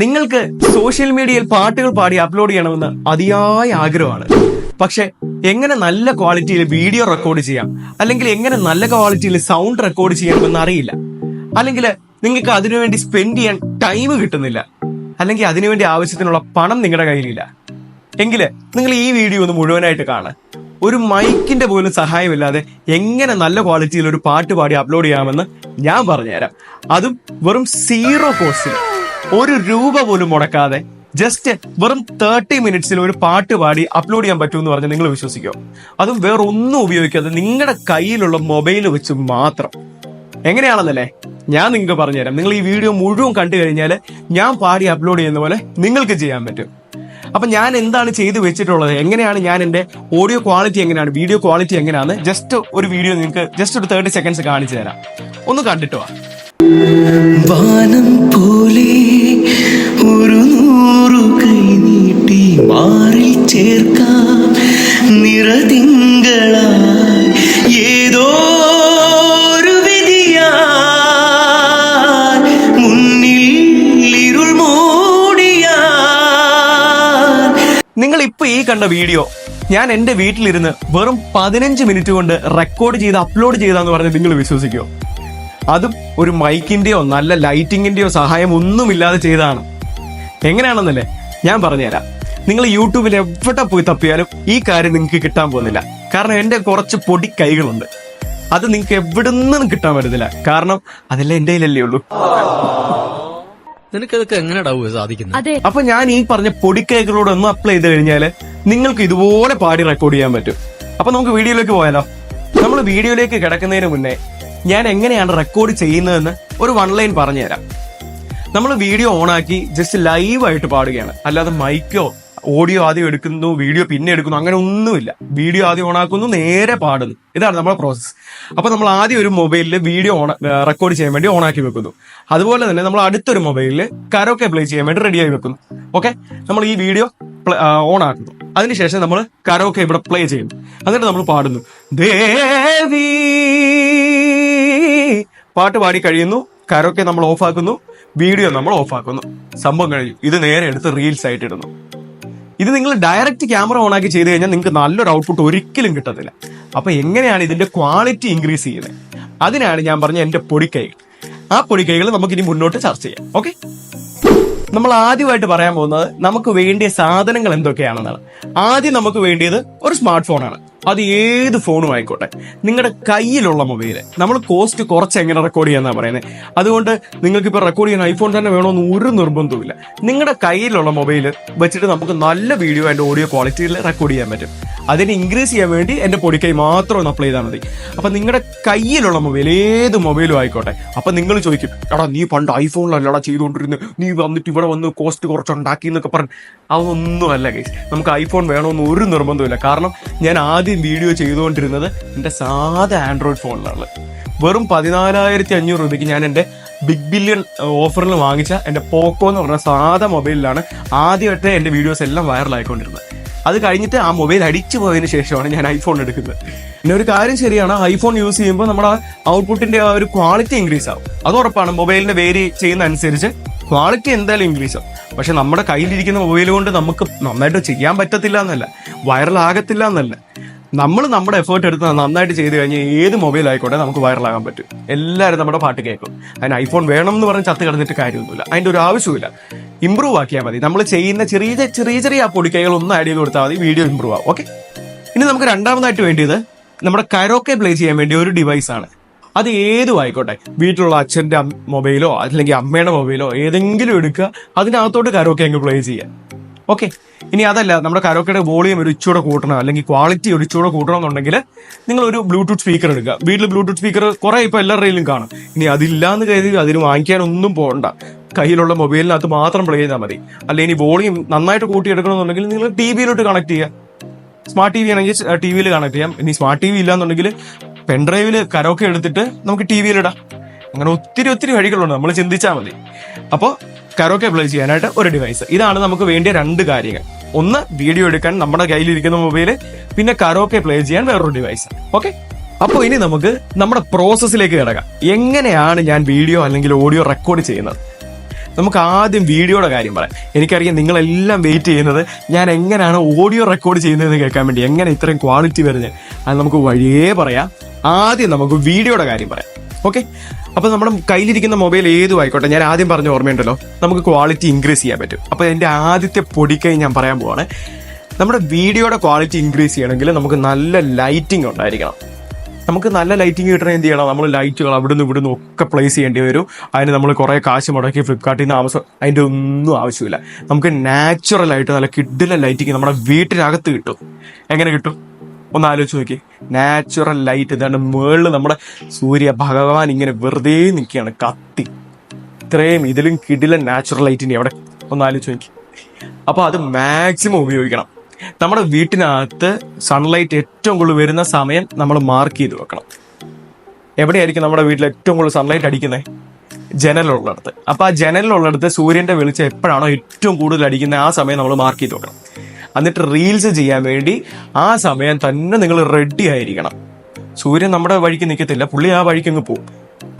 നിങ്ങൾക്ക് സോഷ്യൽ മീഡിയയിൽ പാട്ടുകൾ പാടി അപ്ലോഡ് ചെയ്യണമെന്ന് അതിയായ ആഗ്രഹമാണ്. പക്ഷെ എങ്ങനെ നല്ല ക്വാളിറ്റിയിൽ വീഡിയോ റെക്കോർഡ് ചെയ്യാം? അല്ലെങ്കിൽ എങ്ങനെ നല്ല ക്വാളിറ്റിയിൽ സൗണ്ട് റെക്കോർഡ് ചെയ്യണമെന്ന് അറിയില്ല. അല്ലെങ്കിൽ നിങ്ങൾക്ക് അതിനുവേണ്ടി സ്പെൻഡ് ചെയ്യാൻ ടൈം കിട്ടുന്നില്ല. അല്ലെങ്കിൽ അതിനുവേണ്ടി ആവശ്യത്തിനുള്ള പണം നിങ്ങളുടെ കയ്യിലില്ല. എങ്കിൽ നിങ്ങൾ ഈ വീഡിയോ ഒന്ന് മുഴുവനായിട്ട് കാണാൻ ഒരു മൈക്കിന്റെ പോലും സഹായമില്ലാതെ എങ്ങനെ നല്ല ക്വാളിറ്റിയിൽ ഒരു പാട്ട് പാടി അപ്ലോഡ് ചെയ്യാമെന്ന് ഞാൻ പറഞ്ഞുതരാം. അതും വെറും സീറോ കോസ്റ്റിൽ ഒരു രൂപ പോലും മുടക്കാതെ ജസ്റ്റ് വെറും തേർട്ടി മിനിറ്റ്സിൽ ഒരു പാട്ട് പാടി അപ്ലോഡ് ചെയ്യാൻ പറ്റും എന്ന് പറഞ്ഞ് നിങ്ങൾ വിശ്വസിക്കോ? അതും വേറെ ഒന്നും ഉപയോഗിക്കാതെ നിങ്ങളുടെ കയ്യിലുള്ള മൊബൈൽ വെച്ച് മാത്രം. എങ്ങനെയാണെന്നല്ലേ? ഞാൻ നിങ്ങൾക്ക് പറഞ്ഞുതരാം. നിങ്ങൾ ഈ വീഡിയോ മുഴുവൻ കണ്ടു കഴിഞ്ഞാൽ ഞാൻ പാടി അപ്ലോഡ് ചെയ്യുന്ന പോലെ നിങ്ങൾക്ക് ചെയ്യാൻ പറ്റും. അപ്പൊ ഞാൻ എന്താണ് ചെയ്തു വെച്ചിട്ടുള്ളത്? എങ്ങനെയാണ് ഞാൻ എന്റെ ഓഡിയോ ക്വാളിറ്റി എങ്ങനെയാണ്? വീഡിയോ ക്വാളിറ്റി എങ്ങനെയാണ്? ജസ്റ്റ് ഒരു വീഡിയോ നിങ്ങൾക്ക് ജസ്റ്റ് ഒരു തേർട്ടി സെക്കൻഡ്സ് കാണിച്ചു തരാം. ഒന്ന് കണ്ടിട്ടോ വാനം പോലെ ഒരു നൂറു കൈ നീട്ടി മാറിൽ ചേർക്കാം നിറതിങ്കളായി. ഒരു വിധിയാൽ മുന്നിൽ ഇരുൾ മൂടിയാൽ. നിങ്ങൾ ഇപ്പൊ ഈ കണ്ട വീഡിയോ ഞാൻ എന്റെ വീട്ടിലിരുന്ന് വെറും പതിനഞ്ച് മിനിറ്റ് കൊണ്ട് റെക്കോർഡ് ചെയ്ത് അപ്ലോഡ് ചെയ്താന്ന് പറഞ്ഞ് നിങ്ങൾ വിശ്വസിക്കുമോ അതും ഒരു മൈക്കിന്റെയോ നല്ല ലൈറ്റിങ്ങിന്റെയോ സഹായം ഒന്നുമില്ലാതെ ചെയ്തതാണ്. എങ്ങനെയാണെന്നല്ലേ ഞാൻ പറഞ്ഞുതരാം. നിങ്ങൾ യൂട്യൂബിൽ എവിടെ പോയി തപ്പിയാലും ഈ കാര്യം നിങ്ങൾക്ക് കിട്ടാൻ പോകുന്നില്ല. കാരണം എന്റെ കുറച്ച് പൊടി കൈകളുണ്ട്. അത് നിങ്ങൾക്ക് എവിടെ നിന്നും കിട്ടാൻ പറ്റത്തില്ല. കാരണം അതെല്ലാം എന്റെ കയ്യിലല്ലേ ഉള്ളൂ. നിനക്കതൊക്കെ സാധിക്കുന്നത് അപ്പൊ ഞാൻ ഈ പറഞ്ഞ പൊടിക്കൈകളോട് ഒന്ന് അപ്ലൈ ചെയ്ത് കഴിഞ്ഞാൽ നിങ്ങൾക്ക് ഇതുപോലെ പാടി റെക്കോർഡ് ചെയ്യാൻ പറ്റും. അപ്പൊ നമുക്ക് വീഡിയോയിലേക്ക് പോയാലോ? നമ്മൾ വീഡിയോയിലേക്ക് കിടക്കുന്നതിന് മുന്നേ ഞാൻ എങ്ങനെയാണ് റെക്കോർഡ് ചെയ്യുന്നതെന്ന് ഒരു വൺ ലൈൻ പറഞ്ഞു തരാം നമ്മൾ വീഡിയോ ഓണാക്കി ജസ്റ്റ് ലൈവ് ആയിട്ട് പാടുകയാണ്. അല്ലാതെ മൈക്കോ ഓഡിയോ ആദ്യം എടുക്കുന്നു വീഡിയോ പിന്നെ എടുക്കുന്നു അങ്ങനെ ഒന്നുമില്ല. വീഡിയോ ആദ്യം ഓണാക്കുന്നു നേരെ പാടുന്നു. ഇതാണ് നമ്മുടെ പ്രോസസ്സ് അപ്പൊ നമ്മൾ ആദ്യം ഒരു മൊബൈലിൽ വീഡിയോ ഓൺ റെക്കോർഡ് ചെയ്യാൻ വേണ്ടി ഓണാക്കി വെക്കുന്നു. അതുപോലെ തന്നെ നമ്മൾ അടുത്തൊരു മൊബൈലിൽ കരോക്കെ പ്ലേ ചെയ്യാൻ വേണ്ടി റെഡിയായി വെക്കുന്നു. ഓക്കെ നമ്മൾ ഈ വീഡിയോ ഓണാക്കുന്നു അതിനുശേഷം നമ്മൾ കരോക്കെ ഇവിടെ പ്ലേ ചെയ്യുന്നു. എന്നിട്ട് നമ്മൾ പാടുന്നു. ദേവി പാട്ട് പാടി കഴിയുന്നു കരോക്കെ നമ്മൾ ഓഫാക്കുന്നു വീഡിയോ നമ്മൾ ഓഫാക്കുന്നു. സംഭവം കഴിഞ്ഞു. ഇത് നേരെ എടുത്ത് റീൽസ് ആയിട്ട് ഇടുന്നു. ഇത് നിങ്ങൾ ഡയറക്റ്റ് ക്യാമറ ഓൺ ആക്കി ചെയ്ത് കഴിഞ്ഞാൽ നിങ്ങൾക്ക് നല്ലൊരു ഔട്ട്പുട്ട് ഒരിക്കലും കിട്ടത്തില്ല. അപ്പൊ എങ്ങനെയാണ് ഇതിന്റെ ക്വാളിറ്റി ഇൻക്രീസ് ചെയ്യുന്നത്? അതിനാണ് ഞാൻ പറഞ്ഞ എന്റെ പൊടിക്കൈകൾ. ആ പൊടിക്കൈകൾ നമുക്ക് ഇനി മുന്നോട്ട് ചർച്ച ചെയ്യാം. ഓക്കെ നമ്മൾ ആദ്യമായിട്ട് പറയാൻ പോകുന്നത് നമുക്ക് വേണ്ടിയ സാധനങ്ങൾ എന്തൊക്കെയാണെന്നാണ്. ആദ്യം നമുക്ക് വേണ്ടിയത് ഒരു സ്മാർട്ട് ഫോണാണ് അത് ഏത് ഫോണും ആയിക്കോട്ടെ. നിങ്ങളുടെ കയ്യിലുള്ള മൊബൈൽ നമ്മൾ കോസ്റ്റ് കുറച്ച് എങ്ങനെ റെക്കോർഡ് ചെയ്യാന്നാ പറയുന്നത് അതുകൊണ്ട് നിങ്ങൾക്ക് ഇപ്പോൾ റെക്കോർഡ് ചെയ്യാൻ ഐഫോൺ തന്നെ വേണമെന്ന് ഒരു നിർബന്ധവുമില്ല. നിങ്ങളുടെ കയ്യിലുള്ള മൊബൈൽ വെച്ചിട്ട് നമുക്ക് നല്ല വീഡിയോ ആൻഡ് ഓഡിയോ ക്വാളിറ്റിയിൽ റെക്കോർഡ് ചെയ്യാൻ പറ്റും. അതിനെ ഇൻക്രീസ് ചെയ്യാൻ വേണ്ടി എന്റെ പൊടിക്കൈ മാത്രം ഒന്ന് അപ്ലൈ ചെയ്താൽ മതി. അപ്പൊ നിങ്ങളുടെ കയ്യിലുള്ള മൊബൈൽ ഏത് മൊബൈലും ആയിക്കോട്ടെ. അപ്പൊ നിങ്ങൾ ചോദിക്കും എടാ നീ പണ്ട് ഐഫോണിലല്ലടാ ചെയ്തുകൊണ്ടിരുന്നത് നീ വന്നിട്ട് ഇവിടെ വന്ന് കോസ്റ്റ് കുറച്ചുണ്ടാക്കി എന്നൊക്കെ പറഞ്ഞു. അതൊന്നും അല്ല ഗൈസ് നമുക്ക് ഐഫോൺ വേണമെന്ന് ഒരു നിർബന്ധമില്ല കാരണം ഞാൻ ആദ്യം വീഡിയോ ചെയ്തുകൊണ്ടിരുന്നത് എന്റെ സാധാ ആൻഡ്രോയിഡ് ഫോണിലാണ് വെറും പതിനാലായിരത്തി അഞ്ഞൂറ് രൂപയ്ക്ക് ഞാൻ എന്റെ ബിഗ് ബില്യൺ ഓഫറിൽ വാങ്ങിച്ച എന്റെ പോക്കോ എന്ന് പറഞ്ഞ സാധാ മൊബൈലിലാണ് ആദ്യമായിട്ട് എന്റെ വീഡിയോസ് എല്ലാം വൈറലായിക്കൊണ്ടിരുന്നത് അത് കഴിഞ്ഞിട്ട് ആ മൊബൈൽ അടിച്ചു പോയതിന് ശേഷമാണ് ഞാൻ ഐഫോൺ എടുക്കുന്നത്. പിന്നെ ഒരു കാര്യം ശരിയാണ് ഐഫോൺ യൂസ് ചെയ്യുമ്പോൾ നമ്മുടെ ഔട്ട്പുട്ടിന്റെ ആ ഒരു ക്വാളിറ്റി ഇൻക്രീസ് ആവും. അത് ഉറപ്പാണ് മൊബൈലിന്റെ വേരി ചെയ്യുന്ന അനുസരിച്ച് ക്വാളിറ്റി എന്തായാലും ഇൻക്രീസ് ആവും. പക്ഷെ നമ്മുടെ കയ്യിലിരിക്കുന്ന മൊബൈൽ കൊണ്ട് നമുക്ക് നന്നായിട്ട് ചെയ്യാൻ പറ്റത്തില്ല എന്നല്ല വൈറൽ ആകത്തില്ല എന്നല്ല. നമ്മൾ നമ്മുടെ എഫേർട്ട് എടുത്ത് നന്നായിട്ട് ചെയ്ത് കഴിഞ്ഞാൽ ഏത് മൊബൈൽ ആയിക്കോട്ടെ നമുക്ക് വൈറലാകാൻ പറ്റും. എല്ലാവരും നമ്മുടെ പാട്ട് കേൾക്കും. അതിന് ഐഫോൺ വേണം എന്ന് പറഞ്ഞ് ചത്ത് കിടന്നിട്ട് കാര്യമൊന്നുമില്ല. അതിന്റെ ഒരു ആവശ്യമില്ല ഇമ്പ്രൂവ് ആക്കിയാൽ മതി. നമ്മൾ ചെയ്യുന്ന ചെറിയ ചെറിയ ചെറിയ പൊടിക്കൈകൾ ഒന്ന് ആഡ് ചെയ്ത് കൊടുത്താൽ മതി. വീഡിയോ ഇമ്പ്രൂവ് ആവും. ഓക്കെ ഇനി നമുക്ക് രണ്ടാമതായിട്ട് വേണ്ടിയത് നമ്മുടെ കരോക്കെ പ്ലേ ചെയ്യാൻ വേണ്ടി ഒരു ഡിവൈസ് ആണ്. അത് ഏതും ആയിക്കോട്ടെ. വീട്ടിലുള്ള അച്ഛന്റെ മൊബൈലോ അല്ലെങ്കിൽ അമ്മയുടെ മൊബൈലോ ഏതെങ്കിലും എടുക്കുക. അതിനകത്തോട്ട് കരോക്കെ അങ്ങ് പ്ലേ ചെയ്യാം ഓക്കെ. ഇനി അതല്ല നമ്മുടെ കരോക്കയുടെ വോളിയം ഒരു ഇച്ചൂടെ കൂട്ടണം അല്ലെങ്കിൽ ക്വാളിറ്റി ഒരു ഇച്ചൂടെ കൂട്ടണം എന്നുണ്ടെങ്കിൽ നിങ്ങൾ ഒരു ബ്ലൂടൂത്ത് സ്പീക്കർ എടുക്കുക. വീട്ടിൽ ബ്ലൂടൂത്ത് സ്പീക്കർ കുറെ ഇപ്പോൾ എല്ലാവരുടെയിലും കാണും. ഇനി അതില്ലാന്ന് കരുതി അതിന് വാങ്ങിക്കാനൊന്നും പോകണ്ട കയ്യിലുള്ള മൊബൈലിനകത്ത് മാത്രം പ്ലേ ചെയ്താൽ മതി. അല്ലെങ്കിൽ ഇനി വോളിയം നന്നായിട്ട് കൂട്ടിയെടുക്കണമെന്നുണ്ടെങ്കിൽ നിങ്ങൾ ടി വിയിലോട്ട് കണക്ട് ചെയ്യുക. സ്മാർട്ട് ടി വി ആണെങ്കിൽ ടി വിയിൽ കണക്ട് ചെയ്യാം. ഇനി സ്മാർട്ട് ടി വി ഇല്ലാന്നുണ്ടെങ്കിൽ പെൻഡ്രൈവിൽ കരോക്കെ എടുത്തിട്ട് നമുക്ക് ടി വിയിലിടാം അങ്ങനെ ഒത്തിരി ഒത്തിരി വഴികളുണ്ട്. നമ്മൾ ചിന്തിച്ചാൽ മതി. അപ്പോൾ കരോക്കെ പ്ലേ ചെയ്യാനായിട്ട് ഒരു ഡിവൈസ് ഇതാണ് നമുക്ക് വേണ്ടിയ രണ്ട് കാര്യങ്ങൾ. ഒന്ന് വീഡിയോ എടുക്കാൻ നമ്മുടെ കയ്യിലിരിക്കുന്ന മൊബൈൽ പിന്നെ കരോക്കെ പ്ലേ ചെയ്യാൻ വേറൊരു ഡിവൈസ് ഓക്കെ അപ്പോൾ ഇനി നമുക്ക് നമ്മുടെ പ്രോസസ്സിലേക്ക് കിടക്കാം. എങ്ങനെയാണ് ഞാൻ വീഡിയോ അല്ലെങ്കിൽ ഓഡിയോ റെക്കോർഡ് ചെയ്യുന്നത്? നമുക്ക് ആദ്യം വീഡിയോയുടെ കാര്യം പറയാം. എനിക്കറിയാം നിങ്ങളെല്ലാം വെയിറ്റ് ചെയ്യുന്നത് ഞാൻ എങ്ങനെയാണ് ഓഡിയോ റെക്കോർഡ് ചെയ്യുന്നതെന്ന് കേൾക്കാൻ വേണ്ടി എങ്ങനെ ഇത്രയും ക്വാളിറ്റി വരുന്നത്? അത് നമുക്ക് വഴിയേ പറയാം. ആദ്യം നമുക്ക് വീഡിയോയുടെ കാര്യം പറയാം. ഓക്കെ അപ്പോൾ നമ്മുടെ കയ്യിലിരിക്കുന്ന മൊബൈൽ ഏതും ആയിക്കോട്ടെ ഞാൻ ആദ്യം പറഞ്ഞ ഓർമ്മയുണ്ടല്ലോ. നമുക്ക് ക്വാളിറ്റി ഇൻക്രീസ് ചെയ്യാൻ പറ്റും. അപ്പോൾ എന്റെ ആദ്യത്തെ പൊടിക്കൈ ഞാൻ പറയാൻ പോവാണ്. നമ്മുടെ വീഡിയോയുടെ ക്വാളിറ്റി ഇൻക്രീസ് ചെയ്യണമെങ്കിൽ നമുക്ക് നല്ല ലൈറ്റിംഗ് ഉണ്ടായിരിക്കണം. നമുക്ക് നല്ല ലൈറ്റിംഗ് കിട്ടണം എന്ത് ചെയ്യണം? നമ്മൾ ലൈറ്റുകൾ അവിടുന്ന് ഇവിടുന്ന് ഒക്കെ പ്ലേസ് ചെയ്യേണ്ടി വരും. അതിന് നമ്മൾ കുറേ കാശ് മുടക്കി ഫ്ലിപ്കാർട്ടിൽ നിന്ന് ആമസോൺ അതിന്റെ ഒന്നും ആവശ്യമില്ല. നമുക്ക് നാച്ചുറലായിട്ട് നല്ല കിഡിലെ ലൈറ്റിംഗ് നമ്മുടെ വീട്ടിനകത്ത് കിട്ടും. എങ്ങനെ കിട്ടും? ഒന്ന് ആലോചിച്ച് നോക്കി. നാച്ചുറൽ ലൈറ്റ് ഇതാണ് മേളിൽ നമ്മുടെ സൂര്യ ഭഗവാൻ ഇങ്ങനെ വെറുതെ നിൽക്കുകയാണ് കത്തി. ഇത്രയും ഇതിലും കിടിലൻ നാച്ചുറൽ ലൈറ്റിന്റെ അവിടെ ഒന്ന് ആലോചിച്ച് നോക്കി. അപ്പൊ അത് മാക്സിമം ഉപയോഗിക്കണം. നമ്മുടെ വീട്ടിനകത്ത് സൺലൈറ്റ് ഏറ്റവും കൂടുതൽ വരുന്ന സമയം നമ്മൾ മാർക്ക് ചെയ്ത് വെക്കണം. എവിടെയായിരിക്കും നമ്മുടെ വീട്ടിൽ ഏറ്റവും കൂടുതൽ സൺലൈറ്റ് അടിക്കുന്നത്? ജനലുള്ളിടത്ത് അപ്പൊ ആ ജനലുള്ളിടത്ത് സൂര്യന്റെ വെളിച്ചം എപ്പോഴാണോ ഏറ്റവും കൂടുതൽ അടിക്കുന്നത് ആ സമയം നമ്മൾ മാർക്ക് ചെയ്ത് വെക്കണം. എന്നിട്ട് റീൽസ് ചെയ്യാൻ വേണ്ടി ആ സമയം തന്നെ നിങ്ങൾ റെഡി ആയിരിക്കണം. സൂര്യൻ നമ്മുടെ വഴിക്ക് നിൽക്കത്തില്ല പുള്ളി ആ വഴിക്ക് അങ്ങ് പോകും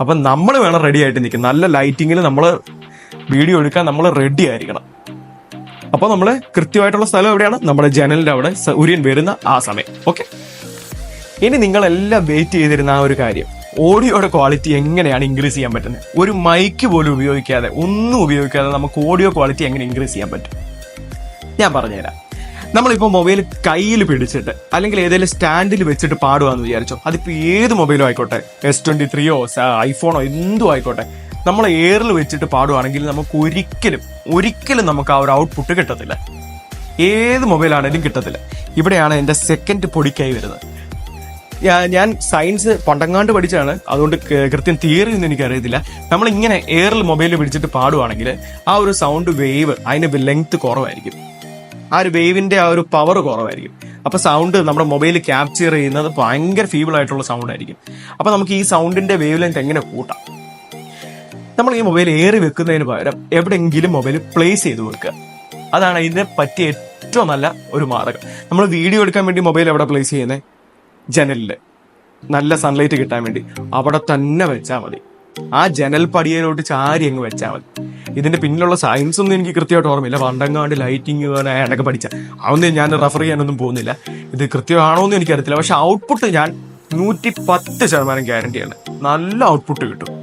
അപ്പൊ നമ്മൾ വേണം റെഡി ആയിട്ട് നിൽക്കും നല്ല ലൈറ്റിങ്ങിൽ നമ്മൾ വീഡിയോ എടുക്കാൻ നമ്മൾ റെഡി ആയിരിക്കണം. അപ്പൊ നമ്മൾ കൃത്യമായിട്ടുള്ള സ്ഥലം എവിടെയാണ്? നമ്മുടെ ജനലിന്റെ അവിടെ സൂര്യൻ വരുന്ന ആ സമയം. ഓക്കെ ഇനി നിങ്ങളെല്ലാം വെയിറ്റ് ചെയ്തിരുന്ന ആ ഒരു കാര്യം. ഓഡിയോയുടെ ക്വാളിറ്റി എങ്ങനെയാണ് ഇൻക്രീസ് ചെയ്യാൻ പറ്റുന്നത്? ഒരു മൈക്ക് പോലും ഉപയോഗിക്കാതെ ഒന്നും ഉപയോഗിക്കാതെ നമുക്ക് ഓഡിയോ ക്വാളിറ്റി എങ്ങനെ ഇൻക്രീസ് ചെയ്യാൻ പറ്റും? ഞാൻ പറഞ്ഞുതരാം. നമ്മളിപ്പോൾ മൊബൈൽ കയ്യിൽ പിടിച്ചിട്ട് അല്ലെങ്കിൽ ഏതെങ്കിലും സ്റ്റാൻഡിൽ വെച്ചിട്ട് പാടുകയെന്ന് വിചാരിച്ചോ. അതിപ്പോൾ ഏത് മൊബൈലും ആയിക്കോട്ടെ എസ് ട്വന്റി ത്രീയോ ഐഫോണോ എന്തും ആയിക്കോട്ടെ. നമ്മൾ എയറിൽ വെച്ചിട്ട് പാടുകയാണെങ്കിൽ നമുക്ക് ഒരിക്കലും ഒരിക്കലും നമുക്ക് ആ ഒരു ഔട്ട്പുട്ട് കിട്ടത്തില്ല. ഏത് മൊബൈലാണേലും കിട്ടത്തില്ല. ഇവിടെയാണ് എന്റെ സെക്കൻഡ് പൊടിക്കായി വരുന്നത്. ഞാൻ സയൻസ് പണ്ടങ്ങാണ്ട് പഠിച്ചാണ് അതുകൊണ്ട് കൃത്യം തിയറി ഒന്നും എനിക്കറിയത്തില്ല. നമ്മൾ ഇങ്ങനെ എയറിൽ മൊബൈൽ പിടിച്ചിട്ട് പാടുവാണെങ്കിൽ ആ ഒരു സൗണ്ട് വേവ് അതിന് ലെങ്ത് കുറവായിരിക്കും. ആ ഒരു വേവിന്റെ ആ ഒരു പവർ കുറവായിരിക്കും. അപ്പൊ സൗണ്ട് നമ്മുടെ മൊബൈൽ ക്യാപ്ചർ ചെയ്യുന്നത് ഭയങ്കര ഫീബിൾ ആയിട്ടുള്ള സൗണ്ട് ആയിരിക്കും. അപ്പൊ നമുക്ക് ഈ സൗണ്ടിന്റെ വേവ് ലെങ്ത് എങ്ങനെ കൂട്ടാം? നമ്മൾ ഈ മൊബൈൽ ഏറി വെക്കുന്നതിന് പകരം എവിടെയെങ്കിലും മൊബൈൽ പ്ലേസ് ചെയ്ത് വെക്കുക. അതാണ് ഇതിനെ പറ്റിയ ഏറ്റവും നല്ല ഒരു മാർഗം. നമ്മൾ വീഡിയോ എടുക്കാൻ വേണ്ടി മൊബൈൽ എവിടെ പ്ലേസ് ചെയ്യുന്നത് ജനലിൽ നല്ല സൺലൈറ്റ് കിട്ടാൻ വേണ്ടി. അവിടെ തന്നെ വെച്ചാൽ മതി. ആ ജനൽ പടിയയിലോട്ട് ചാരി അങ്ങ് വെച്ചാൽ മതി. ഇതിന്റെ പിന്നിലുള്ള സയൻസ് ഒന്നും എനിക്ക് കൃത്യമായിട്ട് ഓർമ്മയില്ല. പണ്ടങ്ങാണ്ട് ലൈറ്റിംഗ് അതൊക്കെ പഠിച്ച. അതൊന്നും ഞാൻ റെഫർ ചെയ്യാനൊന്നും പോകുന്നില്ല. ഇത് കൃത്യമാണോ എന്ന് എനിക്കറിയത്തില്ല. പക്ഷെ ഔട്ട്പുട്ട് ഞാൻ നൂറ്റി പത്ത് ശതമാനം ഗ്യാരണ്ടിയാണ് നല്ല ഔട്ട്പുട്ട് കിട്ടും.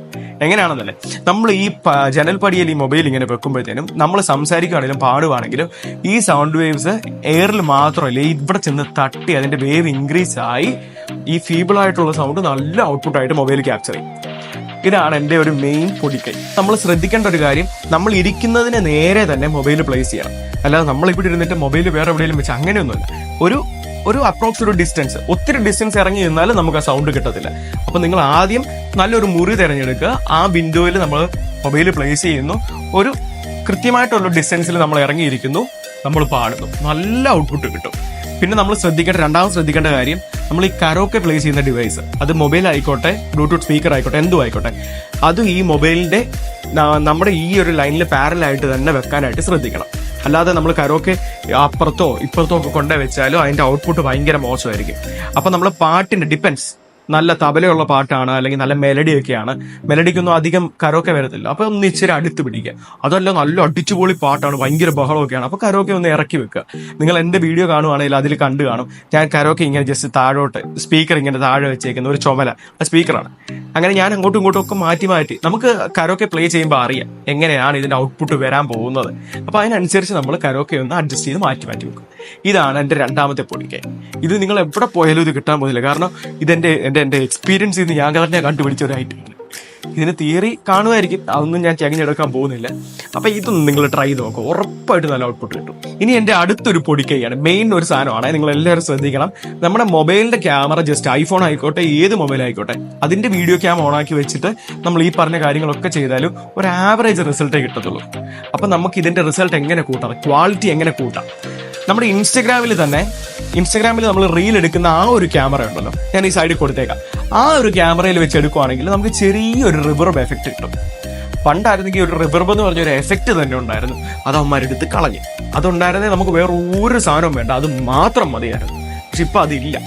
എങ്ങനെയാണെന്നല്ലേ? നമ്മൾ ഈ ജനൽപ്പടിയിൽ ജനൽ പടിയിൽ ഈ മൊബൈൽ ഇങ്ങനെ വെക്കുമ്പോഴത്തേനും നമ്മൾ സംസാരിക്കുകയാണെങ്കിലും പാടുവാണെങ്കിലും ഈ സൗണ്ട് വേവ്സ് എയറിൽ മാത്രമല്ല ഇവിടെ ചെന്ന് തട്ടി അതിന്റെ വേവ് ഇൻക്രീസ് ആയി ഈ ഫീബിൾ ആയിട്ടുള്ള സൗണ്ട് നല്ല ഔട്ട്പുട്ടായിട്ട് മൊബൈൽ ക്യാപ്ചർ ചെയ്യും. ഇതാണ് എന്റെ ഒരു മെയിൻ പൊടിക്കൈ. നമ്മൾ ശ്രദ്ധിക്കേണ്ട ഒരു കാര്യം നമ്മൾ ഇരിക്കുന്നതിന് നേരെ തന്നെ മൊബൈൽ പ്ലേസ് ചെയ്യണം. അല്ലാതെ നമ്മൾ ഇവിടെ ഇരുന്നിട്ട് മൊബൈൽ വേറെ എവിടെയെങ്കിലും വെച്ച് അങ്ങനെയൊന്നുമില്ല. ഒരു ഒരു അപ്രോക്സ് ഒരു ഡിസ്റ്റൻസ് ഒത്തിരി ഡിസ്റ്റൻസ് ഇറങ്ങി നിന്നാലും നമുക്ക് ആ സൗണ്ട് കിട്ടത്തില്ല. അപ്പോൾ നിങ്ങൾ ആദ്യം നല്ലൊരു മുറി തിരഞ്ഞെടുക്കുക. ആ വിൻഡോയിൽ നമ്മൾ മൊബൈൽ പ്ലേസ് ചെയ്യുന്നു. ഒരു കൃത്യമായിട്ടുള്ള ഡിസ്റ്റൻസിൽ നമ്മൾ ഇറങ്ങിയിരിക്കുന്നു. നമ്മൾ പാടുന്നു. നല്ല ഔട്ട്പുട്ട് കിട്ടും. പിന്നെ നമ്മൾ ശ്രദ്ധിക്കേണ്ട രണ്ടാമത് ശ്രദ്ധിക്കേണ്ട കാര്യം നമ്മൾ ഈ കരോക്കെ പ്ലേ ചെയ്യുന്ന ഡിവൈസ് അത് മൊബൈൽ ആയിക്കോട്ടെ ബ്ലൂടൂത്ത് സ്പീക്കർ ആയിക്കോട്ടെ എന്തും ആയിക്കോട്ടെ അത് ഈ മൊബൈലിന്റെ നമ്മുടെ ഈ ഒരു ലൈനിൽ പാരലായിട്ട് തന്നെ വെക്കാനായിട്ട് ശ്രദ്ധിക്കണം. അല്ലാതെ നമ്മൾ കരോക്കെ അപ്പുറത്തോ ഇപ്പുറത്തോ ഒക്കെ കൊണ്ടുവച്ചാലോ അതിന്റെ ഔട്ട്പുട്ട് ഭയങ്കര മോശമായിരിക്കും. അപ്പം നമ്മൾ പാട്ടിന്റെ ഡിപ്പെൻസ് നല്ല തബലയുള്ള പാട്ടാണ് അല്ലെങ്കിൽ നല്ല മെലഡി ഒക്കെയാണ് മെലഡിക്കൊന്നും അധികം കരോക്കെ വരത്തില്ല. അപ്പൊ ഒന്ന് ഇച്ചിരി അടുത്ത് പിടിക്കുക. അതല്ല നല്ല അടിച്ചുപൊളി പാട്ടാണ് ഭയങ്കര ബഹളമൊക്കെയാണ്. അപ്പൊ കരോക്കെ ഒന്ന് ഇറക്കി വെക്കുക. നിങ്ങൾ എന്റെ വീഡിയോ കാണുവാണെങ്കിൽ അതിൽ കണ്ടു കാണും. ഞാൻ കരോക്കെ ഇങ്ങനെ ജസ്റ്റ് താഴോട്ട് സ്പീക്കർ ഇങ്ങനെ താഴെ വെച്ചേക്കുന്ന ഒരു ചുമല സ്പീക്കറാണ് അങ്ങനെ ഞാൻ അങ്ങോട്ടും ഇങ്ങോട്ടും ഒക്കെ മാറ്റി മാറ്റി. നമുക്ക് കരോക്കെ പ്ലേ ചെയ്യുമ്പോൾ അറിയാം എങ്ങനെയാണ് ഇതിന്റെ ഔട്ട്പുട്ട് വരാൻ പോകുന്നത്. അപ്പൊ അതിനനുസരിച്ച് നമ്മൾ കരോക്കെ ഒന്ന് അഡ്ജസ്റ്റ് ചെയ്ത് മാറ്റി മാറ്റി വെക്കും. ഇതാണ് എന്റെ രണ്ടാമത്തെ പൊടിക്കൈ. ഇത് നിങ്ങൾ എവിടെ പോയാലും ഇത് കിട്ടാൻ പോകുന്നില്ല. കാരണം ഇതെന്റെ എന്റെ എന്റെ എക്സ്പീരിയൻസ് ഇന്ന് ഞാൻ തന്നെ കണ്ടുപിടിച്ച ഐറ്റം ഇതിന് തിയറി കാണുമായിരിക്കും. അതൊന്നും ഞാൻ ചകിഞ്ഞെടുക്കാൻ പോകുന്നില്ല. അപ്പൊ ഇതൊന്നും നിങ്ങൾ ട്രൈ ചെയ്ത് നോക്കാം. ഉറപ്പായിട്ട് നല്ല ഔട്ട്പുട്ട് കിട്ടും. ഇനി എന്റെ അടുത്തൊരു പൊടിക്കൈയാണ്. മെയിൻ ഒരു സാധനമാണ്. നിങ്ങൾ എല്ലാവരും ശ്രദ്ധിക്കണം. നമ്മുടെ മൊബൈലിന്റെ ക്യാമറ ജസ്റ്റ് ഐഫോൺ ആയിക്കോട്ടെ ഏത് മൊബൈൽ ആയിക്കോട്ടെ അതിന്റെ വീഡിയോ ക്യാം ഓൺ ആക്കി വെച്ചിട്ട് നമ്മൾ ഈ പറഞ്ഞ കാര്യങ്ങളൊക്കെ ചെയ്താലും ഒരു ആവറേജ് റിസൾട്ടേ കിട്ടത്തുള്ളൂ. അപ്പൊ നമുക്ക് ഇതിന്റെ റിസൾട്ട് എങ്ങനെ കൂട്ടാം ക്വാളിറ്റി എങ്ങനെ കൂട്ടാം? നമ്മുടെ ഇൻസ്റ്റഗ്രാമിൽ തന്നെ ഇൻസ്റ്റഗ്രാമിൽ നമ്മൾ റീൽ എടുക്കുന്ന ആ ഒരു ക്യാമറ ഉണ്ടല്ലോ. ഞാൻ ഈ സൈഡിൽ കൊടുത്തേക്കാം. ആ ഒരു ക്യാമറയിൽ വെച്ച് എടുക്കുവാണെങ്കിൽ നമുക്ക് ചെറിയൊരു റിവർബ് എഫക്റ്റ് കിട്ടും. പണ്ടായിരുന്നെങ്കിൽ ഒരു റിവർബ് എന്ന് പറഞ്ഞൊരു എഫക്റ്റ് തന്നെ ഉണ്ടായിരുന്നു. അത് അവന്മാരെടുത്ത് കളഞ്ഞു. അതുണ്ടായിരുന്നേ നമുക്ക് വേറെ ഒരു സാധനവും വേണ്ട. അത് മാത്രം മതിയായിരുന്നു. പക്ഷെ ഇപ്പം അതില്ല.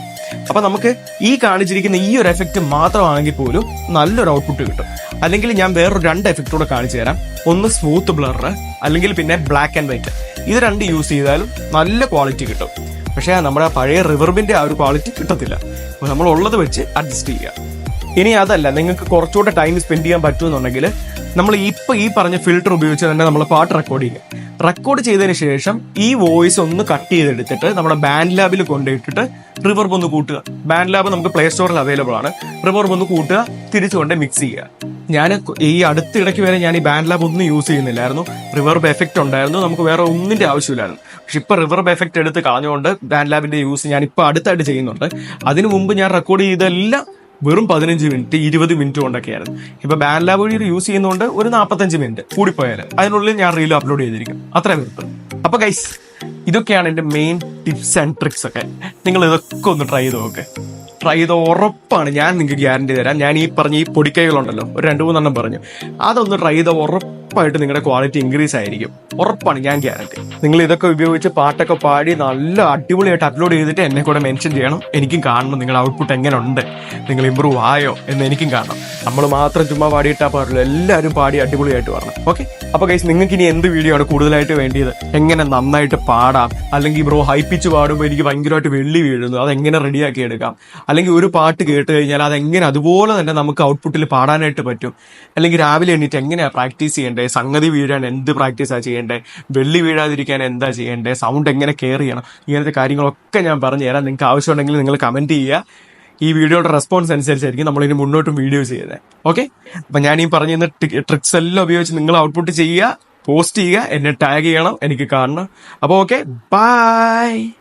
അപ്പം നമുക്ക് ഈ കാണിച്ചിരിക്കുന്ന ഈ ഒരു എഫക്റ്റ് മാത്രമാണെങ്കിൽ പോലും നല്ലൊരു ഔട്ട്പുട്ട് കിട്ടും. അല്ലെങ്കിൽ ഞാൻ വേറൊരു രണ്ട് എഫക്റ്റ് കൂടെ കാണിച്ചു തരാം. ഒന്ന് സ്മൂത്ത് ബ്ലർ അല്ലെങ്കിൽ പിന്നെ ബ്ലാക്ക് ആൻഡ് വൈറ്റ് ഇത് രണ്ട് യൂസ് ചെയ്താലും നല്ല ക്വാളിറ്റി കിട്ടും. പക്ഷേ നമ്മുടെ പഴയ റിവർബിന്റെ ആ ഒരു ക്വാളിറ്റി കിട്ടത്തില്ല. അപ്പോൾ നമ്മൾ ഉള്ളത് വെച്ച് അഡ്ജസ്റ്റ് ചെയ്യുക. ഇനി അതല്ല നിങ്ങൾക്ക് കുറച്ചുകൂടെ ടൈം സ്പെൻഡ് ചെയ്യാൻ പറ്റുമെന്നുണ്ടെങ്കിൽ നമ്മൾ ഇപ്പോൾ ഈ പറഞ്ഞ ഫിൽറ്റർ ഉപയോഗിച്ച് തന്നെ നമ്മൾ പാട്ട് റെക്കോർഡ് ചെയ്യുക. റെക്കോർഡ് ചെയ്തതിന് ശേഷം ഈ വോയിസ് ഒന്ന് കട്ട് ചെയ്തെടുത്തിട്ട് നമ്മുടെ ബാൻഡ് ലാബിൽ കൊണ്ടുപോയിട്ടിട്ട് റിവർബ് ഒന്ന് കൂട്ടുക. ബാൻഡ് ലാബ് നമുക്ക് പ്ലേ സ്റ്റോറിൽ അവൈലബിൾ ആണ്. റിവർബ് ഒന്ന് കൂട്ടുക തിരിച്ചുകൊണ്ട് മിക്സ് ചെയ്യുക. ഞാൻ ഈ അടുത്തിടയ്ക്ക് വരെ ഞാൻ ഈ ബാൻഡ് ലാബ് ഒന്നും യൂസ് ചെയ്യുന്നില്ലായിരുന്നു. റിവർബ് എഫക്റ്റ് ഉണ്ടായിരുന്നു. നമുക്ക് വേറെ ഒന്നിന്റെ ആവശ്യമില്ലായിരുന്നു. പക്ഷെ ഇപ്പൊ റിവർബ് എഫക്റ്റ് എടുത്ത് കളഞ്ഞുകൊണ്ട് ബാൻഡ് ലാബിന്റെ യൂസ് ഞാൻ ഇപ്പൊ അടുത്തായിട്ട് ചെയ്യുന്നുണ്ട്. അതിനു മുമ്പ് ഞാൻ റെക്കോർഡ് ചെയ്തെല്ലാം വെറും പതിനഞ്ച് മിനിറ്റ് ഇരുപത് മിനിറ്റ് കൊണ്ടൊക്കെയായിരുന്നു. ഇപ്പൊ ബാൻഡ് ലാബ് വഴി യൂസ് ചെയ്യുന്നതുകൊണ്ട് ഒരു നാൽപ്പത്തഞ്ച് മിനിറ്റ് കൂടിപ്പോയാൽ അതിനുള്ളിൽ ഞാൻ റീൽ അപ്ലോഡ് ചെയ്തിരിക്കും. അത്ര വരത്തുള്ളൂ അപ്പൊ ഗൈസ് ഇതൊക്കെയാണ് എന്റെ മെയിൻ ടിപ്സ് ആൻഡ് ട്രിക്സ് ഒക്കെ. നിങ്ങൾ ഇതൊക്കെ ഒന്ന് ട്രൈ ചെയ്ത് നോക്കെ. ട്രൈ ചെയ്ത ഉറപ്പാണ് ഞാൻ നിങ്ങൾക്ക് ഗ്യാരണ്ടി തരാം. ഞാൻ ഈ പറഞ്ഞ ഈ പൊടിക്കൈകളുണ്ടല്ലോ ഒരു രണ്ട് മൂന്നെണ്ണം പറഞ്ഞു. അതൊന്ന് ട്രൈ ചെയ്ത ഉറപ്പായിട്ട് നിങ്ങളുടെ ക്വാളിറ്റി ഇൻക്രീസ് ആയിരിക്കും. ഉറപ്പാണ് ഞാൻ ഗ്യാരണ്ടി നിങ്ങൾ ഇതൊക്കെ ഉപയോഗിച്ച് പാട്ടൊക്കെ പാടി നല്ല അടിപൊളിയായിട്ട് അപ്ലോഡ് ചെയ്തിട്ട് എന്നെ കൂടെ മെൻഷൻ ചെയ്യണം. എനിക്കും കാണണം നിങ്ങളുടെ ഔട്ട്പുട്ട് എങ്ങനെ ഉണ്ട് നിങ്ങൾ ഇമ്പ്രൂവ് ആയോ എന്ന് എനിക്കും കാണണം. നമ്മൾ മാത്രം ചുമ്മാ പാടിയിട്ടാ പാടില്ല എല്ലാവരും പാടി അടിപൊളിയായിട്ട് വരണം ഓക്കെ അപ്പൊ ഗൈസ് നിങ്ങൾക്ക് ഇനി എന്ത് വീഡിയോ ആണ് കൂടുതലായിട്ട് വേണ്ടിയത്? എങ്ങനെ നന്നായിട്ട് പാടാം? അല്ലെങ്കിൽ ബ്രോ ഹൈപ്പിച്ച് പാടുമ്പോൾ എനിക്ക് ഭയങ്കരമായിട്ട് വെള്ളി വീഴുന്നു. അതെങ്ങനെ റെഡിയാക്കി എടുക്കാം? അല്ലെങ്കിൽ ഒരു പാട്ട് കേട്ട് കഴിഞ്ഞാൽ അതെങ്ങനെ അതുപോലെ തന്നെ നമുക്ക് ഔട്ട്പുട്ടിൽ പാടാനായിട്ട് പറ്റും? അല്ലെങ്കിൽ രാവിലെ എണീറ്റ് എങ്ങനെയാണ് പ്രാക്ടീസ് ചെയ്യേണ്ടത്? സംഗതി വീഴാൻ എന്ത് പ്രാക്ടീസാണ് ചെയ്യേണ്ടത് വെള്ളി വീഴാതിരിക്കാൻ എന്താ ചെയ്യേണ്ടത് സൗണ്ട് എങ്ങനെ കെയർ ചെയ്യണം? ഇങ്ങനത്തെ കാര്യങ്ങളൊക്കെ ഞാൻ പറഞ്ഞു തരാം. നിങ്ങൾക്ക് ആവശ്യമുണ്ടെങ്കിൽ നിങ്ങൾ കമന്റ് ചെയ്യുക. ഈ വീഡിയോയുടെ റെസ്പോൺസ് അനുസരിച്ചായിരിക്കും നമ്മൾ ഇനി മുന്നോട്ടും വീഡിയോ ചെയ്യുന്നത്. ഓക്കെ? അപ്പം ഞാൻ ഈ പറഞ്ഞിരുന്ന ട്രിക്സ് എല്ലാം ഉപയോഗിച്ച് നിങ്ങൾ ഔട്ട്പുട്ട് ചെയ്യുക പോസ്റ്റ് ചെയ്യുക എന്നെ ടാഗ് ചെയ്യണം എനിക്ക് കാണണം. അപ്പോൾ ഓക്കെ? ബൈ!